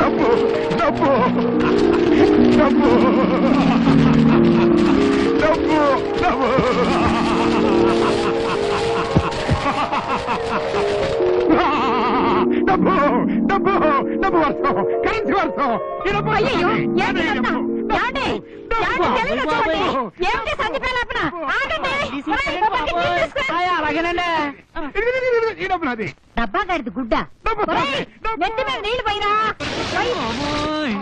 డబ్బు డబ్బు డబ్బు డబ్బు డబ్బు డబ్బు డబ్బు డబ్బు వర్షం కరెన్సీ వర్షం ఈ అలాగేనండి. ఈ డబ్బు నాది. డబ్బా గారిది గుడ్డ. ఒరేయ్, నెత్తి మీద పోయిరా. పోయి.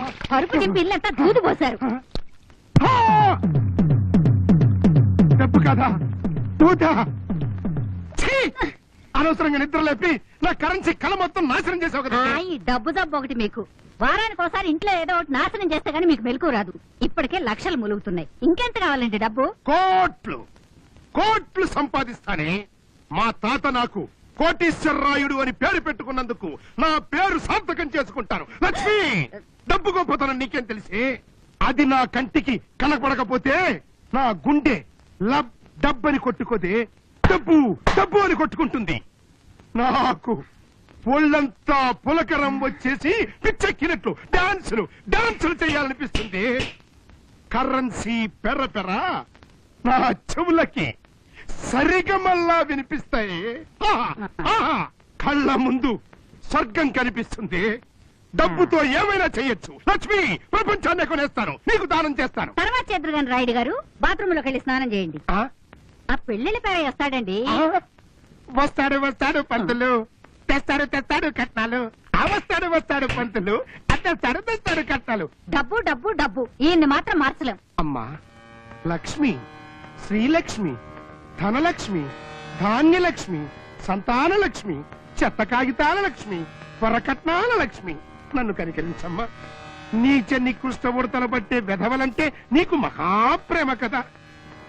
నింపి ఇల్లంతా దూదు పోశారు. డబ్బు కదా? పూత ఛీ! అనవసరంగా నిద్ర లేపి నా కరెన్సీ కళ మొత్తం నాశనం చేసావు కదా. ఆ, ఈ డబ్బు జబ్బు ఒకటి మీకు. వారానికి ఒకసారి ఇంట్లో ఏదో ఒకటి నాశనం చేస్తే గానీ మీకు మెలకు రాదు. ఇప్పటికే లక్షలు ములుగుతున్నాయి. ఇంకెంత కావాలండి డబ్బు? కోట్లు. కోట్లు సంపాదిస్తానే మా తాత నాకు కోటీశ్వరరాయుడు అని పేరు పెట్టుకున్నందుకు నా పేరు సార్థకం చేసుకుంటాను లక్ష్మి డబ్బు గొప్పతనం నీకేం తెలిసి? అది నా కంటికి కనపడకపోతే నా గుండె లబ్ డబ్బని కొట్టుకోదే డబ్బు డబ్బు అని కొట్టుకుంటుంది. నాకు ఒళ్ళంతా పులకరం వచ్చేసి పిచ్చెక్కినట్లు డాన్సులు డాన్సులు చేయాలనిపిస్తుంది. కరెన్సీ పెర్ర పెర్ర నా చెవులకి సరిగమల్లా వినిపిస్తాయి. కళ్ళ ముందు స్వర్గం కనిపిస్తుంది. డబ్బుతో ఏమైనా చెయ్యొచ్చు లక్ష్మి ప్రపంచాన్ని కొనేస్తాను. నీకు దానం చేస్తాను. తర్వాత చేద్దరు గాని రాయుడు గారు బాత్రూమ్లోకి వెళ్ళి స్నానం చేయండి. ఆ? పెళ్ళిళ్ళ పేర వస్తాడండి? వస్తాడు వస్తాడు పంతులు. తెస్తాడు తెస్తాడు కట్నాలు. ఆ వస్తాడు వస్తాడు పంతులు. అత్తేస్తాడు తెస్తాడు కట్నాలు. డబ్బు డబ్బు డబ్బు. ఈయన్ని మాత్రం మార్చలేం. అమ్మా లక్ష్మి శ్రీలక్ష్మి ధనలక్ష్మి ధాన్యలక్ష్మి సంతాన లక్ష్మి చెత్త కాగితాల లక్ష్మి వరకట్నాల లక్ష్మి. నన్ను కనికరించమ్మా. నీచ నికృష్ట ఉడతలు పట్టే వెధవలంటే నీకు మహాప్రేమ కదా.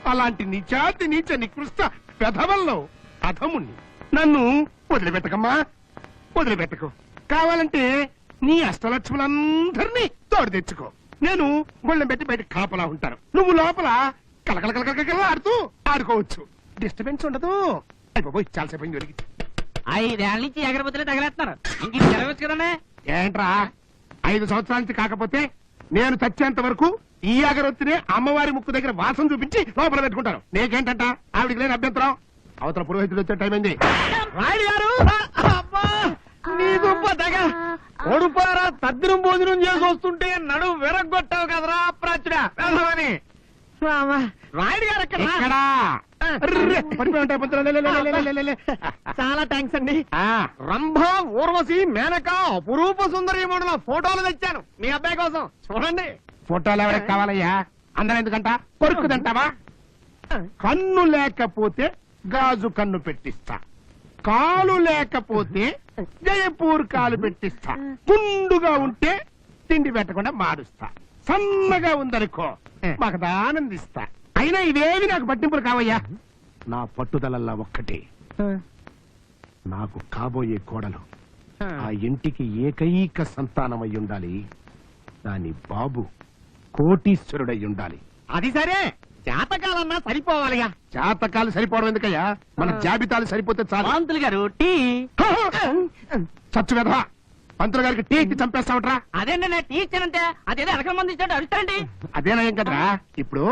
అలాంటి నీచాతి నీచ నికృష్ట వెధవల్లో అధముణ్ణి నన్ను వదిలిపెట్టకమ్మా. వదిలిపెట్టకు. కావాలంటే నీ అష్టలక్ష్ములందరినీ తోడు తెచ్చుకో. నేను గొళ్ళెం పెట్టి బయట కాపలా ఉంటాను. నువ్వు లోపల కలకల కలకల ఆడుతూ ఆడుకోవచ్చు. డిస్టర్బెన్స్ ఉండదు. అయిపోయి చాలాసేపు అయింది దొరికి ఐదేళ్ళ నుంచి ఎగరబుద్ధులే తగలేస్తున్నారు. ఇంక కదండి ఏంట్రా? ఐదు సంవత్సరాల నుంచి కాకపోతే నేను చచ్చేంత వరకు ఈ అగరొత్తినే అమ్మవారి ముక్కు దగ్గర వాసన చూపించి లోపల పెట్టుకుంటాను నీకేంటంట? ఆవిడికి లేని అభ్యంతరం? అవతల పురోహితుడు వచ్చే టైం అయింది. రాయుడు గారు! నీ కొడుపారా తద్దినం భోజనం చేసి వస్తుంటే నడు విరగొట్టావు కదరా ప్రాచుడా వెళ్దామని రాయుడు గారు ఎక్కడ. చాలా థ్యాంక్స్ అండి. ఆ, రంభ ఊర్వశి మేనక అపురూప సుందరి మండల ఫోటోలు తెచ్చాను. మీ అబ్బాయి కోసం. చూడండి. ఫోటోలు ఎవరికి కావాలయ్యా? అందరం ఎందుకంట? కొరుకు తింటావా? కన్ను లేకపోతే గాజు కన్ను పెట్టిస్తా. కాలు లేకపోతే జయపూర్ కాలు పెట్టిస్తా. కుండుగా ఉంటే తిండి పెట్టకుండా మారుస్తా. సన్నగా ఉందనుకో మాకు ఆనందిస్తా. అయినా ఇవేవి నాకు పట్టింపులు కావయ్యా? నా పట్టుదలల్లా ఒక్కటే. నాకు కాబోయే కోడలు. ఆ. ఇంటికి ఏకైక సంతానమై ఉండాలి దాని బాబు కోటీశ్వరుడై ఉండాలి అది సరే. జాతకాలన్నా సరిపోవాలిగా. జాతకాలు సరిపోవడం ఎందుకయ్యా? మన జాబితాలు సరిపోతే చాలు. పంతులు గారు టీ. చచ్చు వెధవా. పంతులు గారికి టీ ఇచ్చి చంపేస్తావట్రా. అదేండి నేను టీ ఇచ్చానంటే అదేదో ఎలకల మంది ఇచ్చాడు అడుగుతారండి అదేనయం కదరా. ఇప్పుడు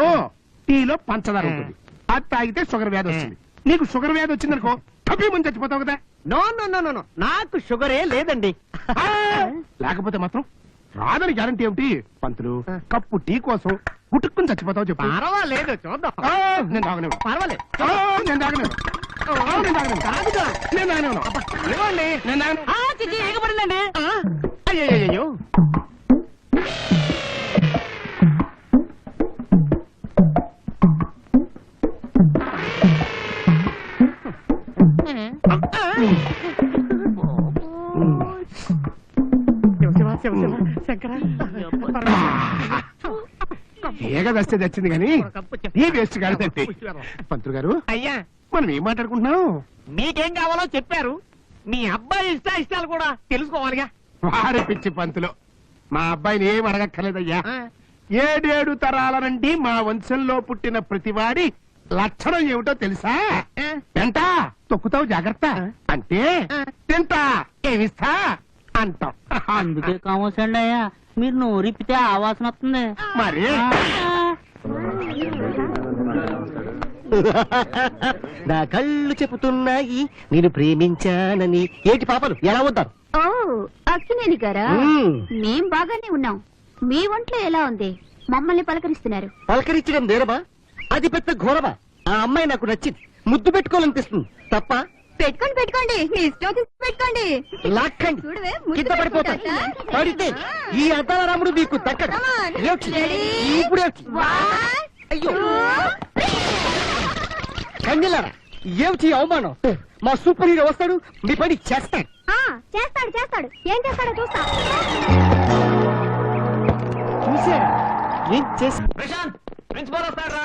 టీలో పంచదార ఉంటుంది. అది తాగితే షుగర్ వ్యాధి వస్తుంది. నీకు షుగర్ వ్యాధి వచ్చిందనుకో తప్పి ముందు చచ్చిపోతావు కదా. నో నో నో నో నాకు షుగరే లేదండి! లేకపోతే మాత్రం రాదని గ్యారంటీ ఏమిటి? పంతులు కప్పు టీ కోసం గుట్టుకుని చచ్చిపోతావు చెప్పు. పర్వాలేదు చూద్దాం. ఆ, నేను తాగలేను పర్వాలేదు. ఆ, నేను తాగలేను ఆ, నేను తాగలేను తాగుదా? నేను తాగలేను ఇవ్వండి నేను తాగను. ఆ, చిచి ఎగబడిందండి అయ్యయ్యయ్యో. ఏగ వస్తే తెచ్చింది కానీ ఈ వేస్ట్ కాదండి పంతులు గారు అయ్యా. మనం ఏం మాట్లాడుకుంటున్నాం? మీకేం కావాలో చెప్పారు. మీ అబ్బాయి ఇష్ట ఇష్టాలు కూడా తెలుసుకోవాలిగా. వారి పిచ్చి పంతులు. మా అబ్బాయిని ఏం అడగక్కర్లేదయ్యా. ఏడేడు తరాల నుండి మా వంశంలో పుట్టిన ప్రతివాడి లక్షణం ఏమిటో తెలుసా? వెంట తొక్కుతావు జాగ్రత్త. అంటే తింటా. ఏమిస్తా? అంటాం. అందుకే కామోసండి అయ్యా. మీరు నోరిప్పితే ఆ వాసన వస్తుంది. మరి? నా కళ్ళు చెబుతున్నాయి నేను ప్రేమించానని. ఏటి పాపలు? ఎలా వద్దారు ఓ అక్కినేని గారా? మ్మ్. మేం బాగానే ఉన్నాం. మీ ఒంట్లో ఎలా ఉంది? మమ్మల్ని పలకరిస్తున్నారు. పలకరించడం నేరమా? అది పెద్ద ఘోరమా? ఆ అమ్మాయి నాకు నచ్చింది. ముద్దు పెట్టుకోవాలనిపిస్తుంది. తప్ప పెట్టుకోండి పెట్టుకోండి. మీ ఇష్టం వచ్చి పెట్టుకోండి. లాక్కండి. చూడవే, కింద పడిపోతాడు? పడితే ఈ అద్దాల రాముడు మీకు దక్కడు? ఇప్పుడు. అయ్యో. కన్నెలారా ఏమిటి ఈ అవమానం? మా సూపర్ హీరో వస్తాడు మీ పని చేస్తాడు. చేస్తాడు చేస్తాడు. ఏం చేస్తాడో చూస్తా. చూసారా ఏం చేసి ప్రశాంత్ ప్రిన్సిపాల్ వస్తారా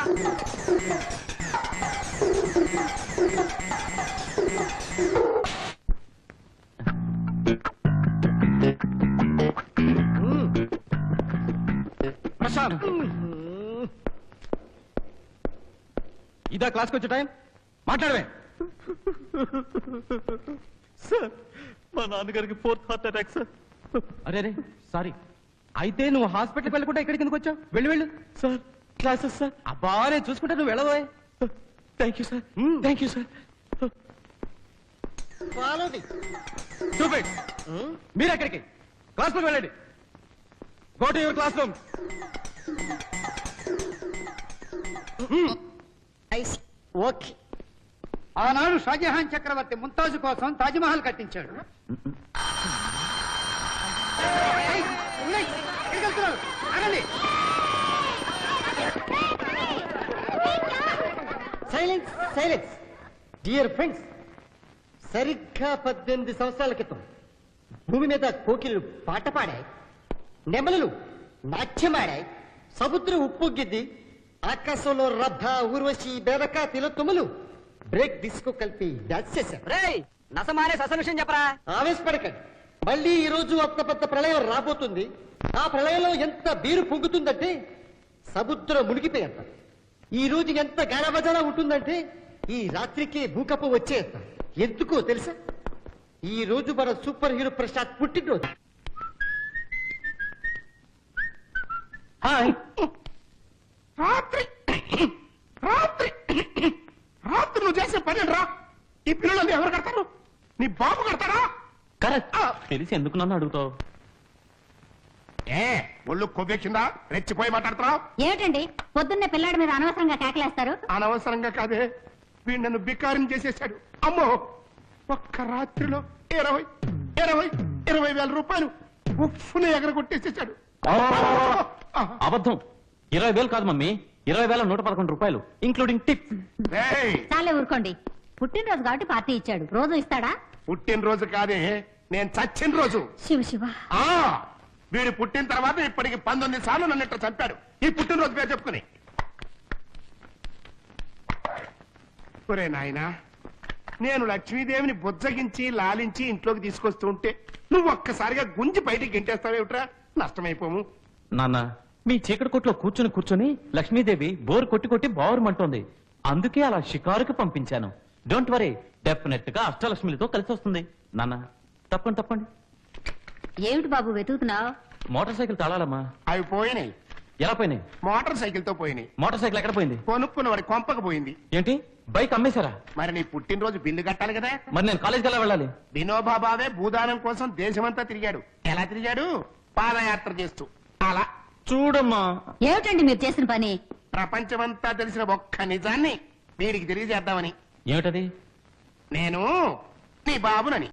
ప్రశాంత్. ఇదా క్లాస్కి వచ్చే టైం? మాట్లాడవే. సార్ మా నాన్నగారికి ఫోర్త్ హార్ట్ అటాక్ సార్. అరే అరే సారీ. అయితే నువ్వు హాస్పిటల్కి వెళ్ళకుండా ఇక్కడికి ఎందుకు వచ్చావు? వెళ్ళి వెళ్ళు. Sir classes sir. అబ్బా నేను చూసుకుంటా నువ్వు వెళ్ళవే thank you sir. Thank you sir. Me. చూపెట్ మీరు ఎక్కడికి? క్లాస్ రూమ్ వెళ్ళండి. Go to your class room. Okay. ఆనాడు షాజహాన్ చక్రవర్తి ముంతాజు కోసం తాజ్మహల్ కట్టించాడు. సైలెన్స్ సైలెన్స్ డియర్ ఫ్రెండ్స్ సరిగ్గా పద్దెనిమిది సంవత్సరాల క్రితం భూమి మీద కోకిళ్ళు పాట పాడాయి నెమలులు నాట్యమాడాయి సముద్రం ఉప్పొంగింది ఆకాశంలో రభ ఊర్వశి బేరక తిలోత్తములు బ్రేక్ డిస్కో కలిపి డాన్స్ చేశారు. రేయ్ నసమానే ససలుషన్ చెప్పరా? ఆవేశపడకండి. మళ్ళీ ఈ రోజు అంత పెద్ద ప్రళయం రాబోతుంది. ఆ ప్రళయంలో ఎంత బీరు పొంగుతుందంటే సముద్రం మునిగిపోయేంత. ఈ రోజు ఎంత గానభజన ఉంటుందంటే ఈ రాత్రికి భూకంపం వచ్చేంత ఎందుకో తెలుసా? ఈ రోజు మన సూపర్ హీరో ప్రసాద్ పుట్టినరోజు హాయ్. రాత్రి రాత్రి రాత్రి నువ్వు చేసే పని రా ఈ పిల్లలు ఎవరు కడతారు? నీ బాబు కడతారా కరెక్ట్. తెలిసి ఎందుకు నన్ను అడుగుతావు? ఏ ఒళ్ళు కొవ్వెక్కిందా? రెచ్చిపోయి మాట్లాడుతున్నావు? ఏమిటండి? పొద్దున్నే పిల్లాడి మీద అనవసరంగా కేకలేస్తారు. అనవసరంగా కాదే. వీడు నన్ను బికారం చేసేసాడు అమ్మో! ఒక్క రాత్రిలో ఇరవై ఇరవై ఇరవై వేల రూపాయలు ఉప్పుని ఎగరగొట్టేసేసాడు అబద్ధం. ఇరవై వేలు కాదు మమ్మీ. ఇరవై వేల నూట పదకొండు రూపాయలు ఇంక్లూడింగ్ టిప్ ఏయ్, చాలే ఊరుకోండి. పుట్టినరోజు కాబట్టి పార్టీ ఇచ్చాడు. రోజు ఇస్తాడా? పుట్టినరోజు కాదే నేను చచ్చిన రోజు. శివ శివ. ఆ వీడు పుట్టిన తర్వాత ఇప్పటికి పంతొమ్మిది సార్లు నన్ను ఇట్లా చంపాడు. ఈ పుట్టినరోజు పేరు చెప్పుకుని. ఒరే నాయనా నేను లక్ష్మీదేవిని బుజ్జగించి లాలించి ఇంట్లోకి తీసుకొస్తూ ఉంటే నువ్వు ఒక్కసారిగా గుంజి బయటికి గెంటేస్తావేమిట్రా? నష్టమైపోము. నాన్న మీ చీకటి కొట్లో కూర్చుని కూర్చుని లక్ష్మీదేవి బోర్ కొట్టి కొట్టి బావురమంటోంది అందుకే అలా షికారుకి పంపించాను. డోంట్ వరీ డెఫినెట్గా అష్టలక్ష్మిలతో కలిసి వస్తుంది. నాన్న తప్పండి తప్పండి. ఏమిటి బాబు వెతుకుతున్నావు? మోటార్ సైకిల్ తాళాలమ్మా. అవి పోయినాయి. ఎలా పోయినాయి? మోటార్ సైకిల్తో పోయినాయి. మోటార్ సైకిల్ ఎక్కడ పోయింది? కొనుక్కున్న వాడి కొంపకు పోయింది. ఏంటి? బైక్ అమ్మేశారా? మరి నీ పుట్టినరోజు బిల్లు కట్టాలి కదా. మరి నేను కాలేజ్కి ఎలా వెళ్ళాలి? వినోబా భావే భూదానం కోసం దేశమంతా తిరిగాడు. ఎలా తిరిగాడు? పాదయాత్ర చేస్తూ. అలా. చూడమ్మా. ఏమిటండి మీరు చేసిన పని? ప్రపంచమంతా తెలిసిన ఒక్క నిజాన్ని వీడికి తెలియజేద్దామని. ఏమిటది? నేను నీ బాబునని.